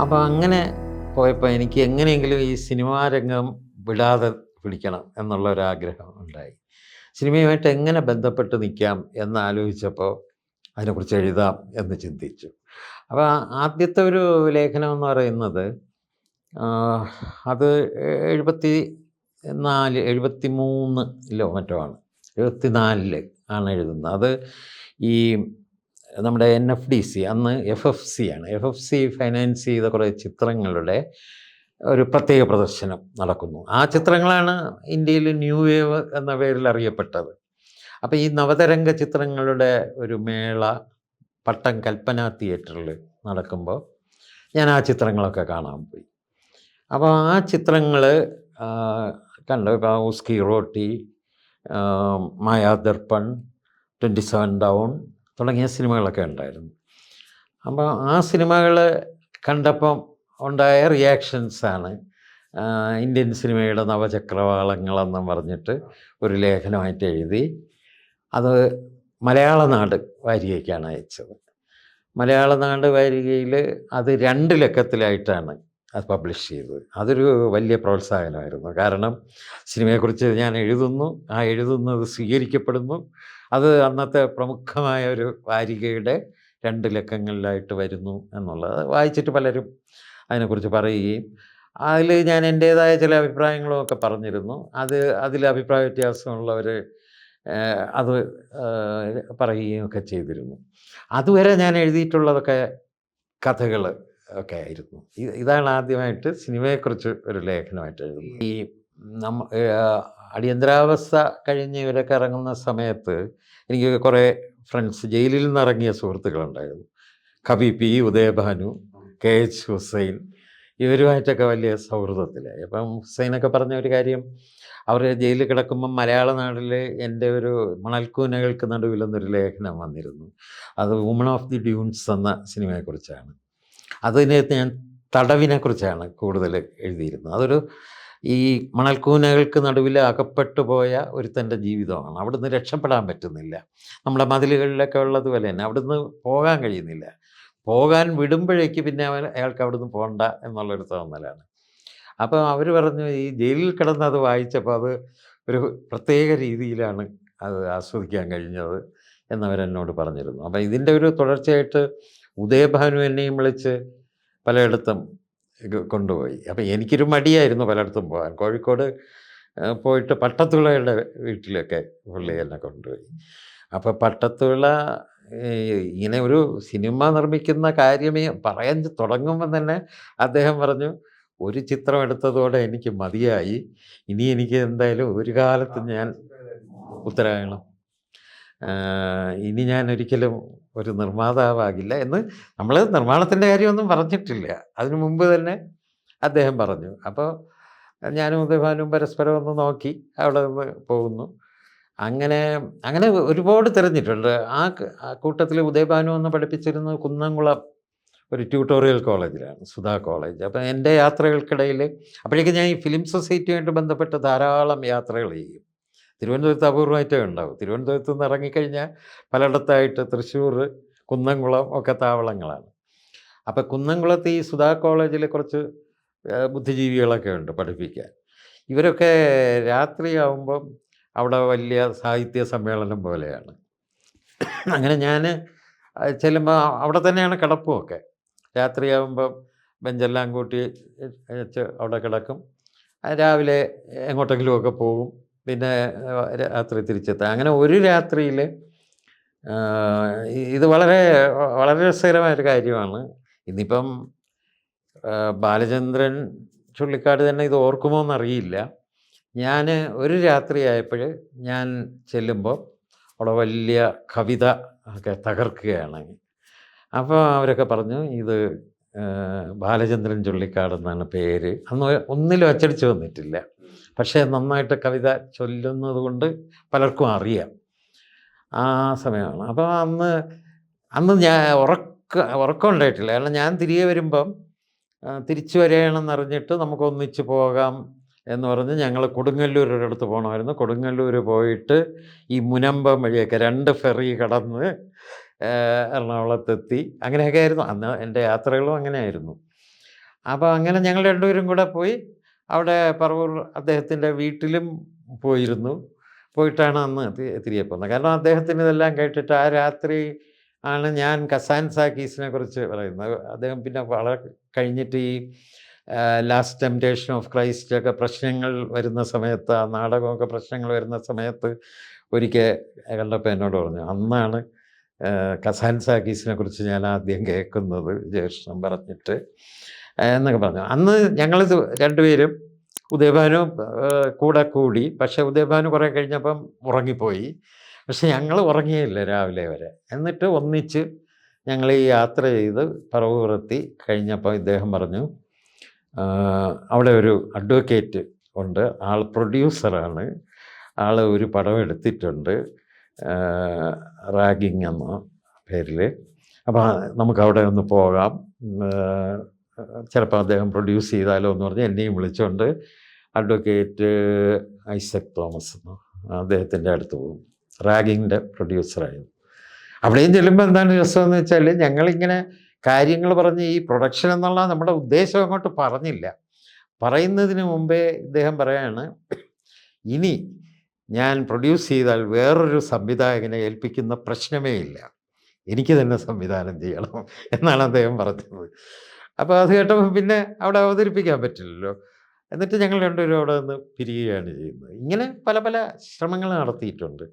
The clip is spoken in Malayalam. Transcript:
അപ്പോൾ അങ്ങനെ പോയപ്പോൾ എനിക്ക് എങ്ങനെയെങ്കിലും ഈ സിനിമാ രംഗം വിടാതെ പിടിക്കണം എന്നുള്ള ഒരു ആഗ്രഹം ഉണ്ടായി. സിനിമയുമായിട്ട് എങ്ങനെ ബന്ധപ്പെട്ട് നിൽക്കാം എന്നാലോചിച്ചപ്പോൾ അതിനെക്കുറിച്ച് എഴുതാം എന്ന് ചിന്തിച്ചു. അപ്പോൾ ആദ്യത്തെ ഒരു ലേഖനം എന്ന് പറയുന്നത് അത് എഴുപത്തി നാല് എഴുപത്തി മൂന്നിലോ മറ്റോ ആണ്. എഴുപത്തി നാലിൽ ആണ് എഴുതുന്നത്. അത് ഈ നമ്മുടെ എൻ എഫ് ഡി സി അന്ന് എഫ് എഫ് സി ആണ്. എഫ് എഫ് സി ഫൈനാൻസ് ചെയ്ത കുറേ ചിത്രങ്ങളുടെ ഒരു പ്രത്യേക പ്രദർശനം നടക്കുന്നു. ആ ചിത്രങ്ങളാണ് ഇന്ത്യയിൽ ന്യൂ വേവ് എന്ന പേരിൽ അറിയപ്പെട്ടത്. അപ്പോൾ ഈ നവതരംഗ ചിത്രങ്ങളുടെ ഒരു മേള പട്ടം കൽപ്പന തിയേറ്ററിൽ നടക്കുമ്പോൾ ഞാൻ ആ ചിത്രങ്ങളൊക്കെ കാണാൻ പോയി. അപ്പോൾ ആ ചിത്രങ്ങൾ കണ്ടു? ഇപ്പോൾ Uski Roti Mayadarpan Maya Darpan twenty seven down തുടങ്ങിയ സിനിമകളൊക്കെ ഉണ്ടായിരുന്നു. അപ്പോൾ ആ സിനിമകൾ കണ്ടപ്പം ഉണ്ടായ റിയാക്ഷൻസാണ് ഇന്ത്യൻ സിനിമയുടെ നവചക്രവാളങ്ങളെന്നും പറഞ്ഞിട്ട് ഒരു ലേഖനമായിട്ട് എഴുതി. അത് മലയാള നാട് വാരികയ്ക്കാണ് അയച്ചത്. മലയാള നാട് വാരികയിൽ അത് രണ്ട് ലക്കത്തിലായിട്ടാണ് അത് പബ്ലിഷ് ചെയ്തത്. അതൊരു വലിയ പ്രോത്സാഹനമായിരുന്നു. കാരണം സിനിമയെക്കുറിച്ച് ഞാൻ എഴുതുന്നു. ആ എഴുതുന്നത് സ്വീകരിക്കപ്പെടുന്നു. അത് അന്നത്തെ പ്രമുഖമായ ഒരു വാരികയുടെ രണ്ട് ലക്കങ്ങളിലായിട്ട് വരുന്നു എന്നുള്ളത് വായിച്ചിട്ട് പലരും അതിനെക്കുറിച്ച് പറയുകയും അതിൽ ഞാൻ എന്റേതായ ചില അഭിപ്രായങ്ങളും ഒക്കെ പറഞ്ഞിരുന്നു. അത് അതിൽ അഭിപ്രായ വ്യത്യാസമുള്ളവർ അത് പറയുകയും ഒക്കെ ചെയ്തിരുന്നു. അതുവരെ ഞാൻ എഴുതിയിട്ടുള്ളതൊക്കെ കഥകൾ ഒക്കെ ആയിരുന്നു. ഇതാണ് ആദ്യമായിട്ട് സിനിമയെക്കുറിച്ച് ഒരു ലേഖനമായിട്ട് എഴുതുന്നത്. ഈ നമ്മ അടിയന്തരാവസ്ഥ കഴിഞ്ഞ് ഇവരൊക്കെ ഇറങ്ങുന്ന സമയത്ത് എനിക്ക് കുറേ ഫ്രണ്ട്സ് ജയിലിൽ നിന്ന് ഇറങ്ങിയ സുഹൃത്തുക്കളുണ്ടായിരുന്നു. കവി P Udayabhanu K H Hussain ഇവരുമായിട്ടൊക്കെ വലിയ സൗഹൃദത്തിലായി. അപ്പം ഹുസൈനൊക്കെ പറഞ്ഞ ഒരു കാര്യം അവർ ജയിലിൽ കിടക്കുമ്പം മലയാള നാട്ടിൽ എന്റെ ഒരു മണൽക്കൂനകൾക്ക് നടുവിൽ എന്നൊരു ലേഖനം വന്നിരുന്നു. അത് വുമൺ ഓഫ് ദി ഡ്യൂൺസ് എന്ന സിനിമയെക്കുറിച്ചാണ്. അതിനകത്ത് ഞാൻ തടവിനെക്കുറിച്ചാണ് കൂടുതൽ എഴുതിയിരുന്നത്. അതൊരു ഈ മണൽക്കൂനകൾക്ക് നടുവിൽ അകപ്പെട്ടു പോയ ഒരുത്തന്റെ ജീവിതമാണ്. അവിടുന്ന് രക്ഷപ്പെടാൻ പറ്റുന്നില്ല. നമ്മുടെ മതിലുകളിലൊക്കെ ഉള്ളതുപോലെ തന്നെ അവിടുന്ന് പോകാൻ കഴിയുന്നില്ല. പോകാൻ വിടുമ്പോഴേക്ക് പിന്നെ അവൻ അയാൾക്ക് അവിടുന്ന് പോകണ്ട എന്നുള്ളൊരു തോന്നലാണ്. അപ്പോൾ അവർ പറഞ്ഞു ഈ ജയിലിൽ കിടന്ന് അത് വായിച്ചപ്പോൾ അത് ഒരു പ്രത്യേക രീതിയിലാണ് അത് ആസ്വദിക്കാൻ കഴിഞ്ഞത് എന്നവരെന്നോട് പറഞ്ഞിരുന്നു. അപ്പോൾ ഇതിന്റെ ഒരു തുടർച്ചയായിട്ട് ഉദയഭാനു എന്നെയും വിളിച്ച് പലയിടത്തും കൊണ്ടുപോയി. അപ്പം എനിക്കൊരു മടിയായിരുന്നു പലയിടത്തും പോകാൻ. കോഴിക്കോട് പോയിട്ട് പട്ടത്തുളയുടെ വീട്ടിലൊക്കെ പുള്ളി എന്നെ കൊണ്ടുപോയി. അപ്പോൾ പട്ടത്തുള്ള ഈ ഇങ്ങനെ ഒരു സിനിമ നിർമ്മിക്കുന്ന കാര്യമേ പറയാൻ തുടങ്ങുമ്പോൾ തന്നെ അദ്ദേഹം പറഞ്ഞു ഒരു ചിത്രം എടുത്തതോടെ എനിക്ക് മതിയായി. ഇനി എനിക്ക് എന്തായാലും ഒരു കാലത്ത് ഞാൻ ഉത്തരായണം ആ, ഇനി ഞാൻ ഒരിക്കലും ഒരു നിർമ്മാതാവാകില്ല എന്ന് നമ്മൾ നിർമ്മാണത്തിന്റെ കാര്യമൊന്നും പറഞ്ഞിട്ടില്ല. അതിനു മുമ്പ് തന്നെ അദ്ദേഹം പറഞ്ഞു. അപ്പോൾ ഞാനും ഉദയഭാനും പരസ്പരം ഒന്ന് നോക്കി അവിടെ നിന്ന് പോകുന്നു. അങ്ങനെ അങ്ങനെ ഒരുപാട് തിരഞ്ഞിട്ടുണ്ട്. ആ കൂട്ടത്തിൽ ഉദയഭാനു ഒന്ന് പഠിപ്പിച്ചിരുന്നത് കുന്നംകുളം ഒരു ട്യൂട്ടോറിയൽ കോളേജിലാണ് സുധാ കോളേജ്. അപ്പം എന്റെ യാത്രകൾക്കിടയിൽ അപ്പോഴേക്കും ഞാൻ ഈ ഫിലിം സൊസൈറ്റിയുമായിട്ട് ബന്ധപ്പെട്ട് ധാരാളം യാത്രകൾ ചെയ്യും. തിരുവനന്തപുരത്ത് അപൂർവമായിട്ടേ ഉണ്ടാവും. തിരുവനന്തപുരത്ത് നിന്ന് ഇറങ്ങിക്കഴിഞ്ഞാൽ പലയിടത്തായിട്ട് തൃശ്ശൂർ കുന്നംകുളം ഒക്കെ താവളങ്ങളാണ്. അപ്പം കുന്നംകുളത്ത് ഈ സുധാ കോളേജിൽ കുറച്ച് ബുദ്ധിജീവികളൊക്കെ ഉണ്ട് പഠിപ്പിക്കാൻ. ഇവരൊക്കെ രാത്രിയാവുമ്പം അവിടെ വലിയ സാഹിത്യ സമ്മേളനം പോലെയാണ്. അങ്ങനെ ഞാൻ ചെല്ലുമ്പോൾ അവിടെ തന്നെയാണ് കിടപ്പുമൊക്കെ രാത്രിയാവുമ്പം ബെഞ്ചെല്ലാം കൂട്ടി വെച്ച് അവിടെ കിടക്കും. രാവിലെ എങ്ങോട്ടെങ്കിലുമൊക്കെ പോകും പിന്നെ രാത്രി തിരിച്ചെത്താം അങ്ങനെ ഒരു രാത്രിയിൽ ഇത് വളരെ വളരെ രസകരമായൊരു കാര്യമാണ്. ഇന്നിപ്പം ബാലചന്ദ്രൻ ചുള്ളിക്കാട് തന്നെ ഇത് ഓർക്കുമോ എന്നറിയില്ല. ഞാൻ ഒരു രാത്രിയായപ്പോൾ ഞാൻ ചെല്ലുമ്പോൾ അവിടെ വലിയ കവിത ഒക്കെ തകർക്കുകയാണ്. അപ്പോൾ അവരൊക്കെ പറഞ്ഞു ഇത് ബാലചന്ദ്രൻ ചുള്ളിക്കാട് എന്നാണ് പേര്. അന്ന് ഒന്നിലും അച്ചടിച്ച് വന്നിട്ടില്ല. പക്ഷേ നന്നായിട്ട് കവിത ചൊല്ലുന്നത് കൊണ്ട് പലർക്കും അറിയാം. ആ സമയമാണ്. അപ്പോൾ അന്ന് അന്ന് ഞാൻ ഉറക്ക ഉറക്കം ഉണ്ടായിട്ടില്ല. കാരണം ഞാൻ തിരികെ വരുമ്പം തിരിച്ചു വരികയാണെന്ന് അറിഞ്ഞിട്ട് നമുക്ക് ഒന്നിച്ച് പോകാം എന്ന് പറഞ്ഞ് ഞങ്ങൾ കൊടുങ്ങല്ലൂർ ഒരിടത്ത് പോകണമായിരുന്നു കൊടുങ്ങല്ലൂർ പോയിട്ട് ഈ മുനമ്പം വഴിയൊക്കെ രണ്ട് ഫെറി കടന്ന് എറണാകുളത്തെത്തി. അങ്ങനെയൊക്കെ ആയിരുന്നു. അന്ന് എന്റെ യാത്രകളും അങ്ങനെയായിരുന്നു. അപ്പോൾ അങ്ങനെ ഞങ്ങൾ രണ്ടുപേരും കൂടെ പോയി അവിടെ പറവൂർ അദ്ദേഹത്തിന്റെ വീട്ടിലും പോയിരുന്നു. പോയിട്ടാണ് അന്ന് തിരികെ പോകുന്നത് കാരണം അദ്ദേഹത്തിന് ഇതെല്ലാം കേട്ടിട്ട് ആ രാത്രി ആണ് ഞാൻ കസാൻ സാക്കീസിനെ കുറിച്ച് പറയുന്നത്. അദ്ദേഹം പിന്നെ വളരെ കഴിഞ്ഞിട്ട് ഈ ലാസ്റ്റ് ടെംപ്റ്റേഷൻ ഓഫ് ക്രൈസ്റ്റ് ഒക്കെ പ്രശ്നങ്ങൾ വരുന്ന സമയത്ത് ആ നാടകമൊക്കെ പ്രശ്നങ്ങൾ വരുന്ന സമയത്ത് ഒരിക്കൽ കണ്ടപ്പോൾ എന്നോട് പറഞ്ഞു അന്നാണ് കസാൻ കേസിനെ കുറിച്ച് ഞാൻ ആദ്യം കേൾക്കുന്നത് ജ്യേഷ്ഠൻ പറഞ്ഞിട്ട് എന്നൊക്കെ പറഞ്ഞു. അന്ന് ഞങ്ങൾ രണ്ടുപേരും ഉദയഭാനു കൂടെ കൂടി പക്ഷേ ഉദയഭാനു കുറേ കഴിഞ്ഞപ്പം ഉറങ്ങിപ്പോയി. പക്ഷെ ഞങ്ങൾ ഉറങ്ങിയില്ല രാവിലെ വരെ. എന്നിട്ട് ഒന്നിച്ച് ഞങ്ങൾ ഈ യാത്ര ചെയ്ത് പറവൂറെത്തി കഴിഞ്ഞപ്പോൾ ഇദ്ദേഹം പറഞ്ഞു അവിടെ ഒരു അഡ്വക്കേറ്റ് ഉണ്ട്. ആൾ പ്രൊഡ്യൂസറാണ്. ആൾ ഒരു പടം എടുത്തിട്ടുണ്ട്. റാഗിങ് എന്ന പേരിൽ അപ്പോൾ നമുക്ക് അവിടെ ഒന്ന് പോകാം. ചിലപ്പോൾ അദ്ദേഹം പ്രൊഡ്യൂസ് ചെയ്താലോ എന്ന് പറഞ്ഞ് എന്നെയും വിളിച്ചുകൊണ്ട് അഡ്വക്കേറ്റ് ഐസക് തോമസ് എന്ന് അദ്ദേഹത്തിന്റെ അടുത്ത് പോകും. റാഗിങ്ങിന്റെ പ്രൊഡ്യൂസറായിരുന്നു. അവിടെയും ചെല്ലുമ്പോൾ എന്താണ് രസമെന്ന് വെച്ചാൽ ഞങ്ങളിങ്ങനെ കാര്യങ്ങൾ പറഞ്ഞ് ഈ പ്രൊഡക്ഷൻ എന്നുള്ള നമ്മുടെ ഉദ്ദേശം അങ്ങോട്ട് പറഞ്ഞില്ല. പറയുന്നതിന് മുമ്പേ ഇദ്ദേഹം പറയാണ് ഇനി ഞാൻ പ്രൊഡ്യൂസ് ചെയ്താൽ വേറൊരു സംവിധായകനെ ഏൽപ്പിക്കുന്ന പ്രശ്നമേ ഇല്ല. എനിക്ക് തന്നെ സംവിധാനം ചെയ്യണം എന്നാണ് അദ്ദേഹം പറഞ്ഞത്. അപ്പോൾ അത് കേട്ടപ്പോൾ പിന്നെ അവിടെ അവതരിപ്പിക്കാൻ പറ്റില്ലല്ലോ. എന്നിട്ട് ഞങ്ങൾ രണ്ടുപേരും അവിടെ നിന്ന് പിരിയുകയാണ് ചെയ്യുന്നത്. ഇങ്ങനെ പല പല ശ്രമങ്ങൾ നടത്തിയിട്ടുണ്ട്.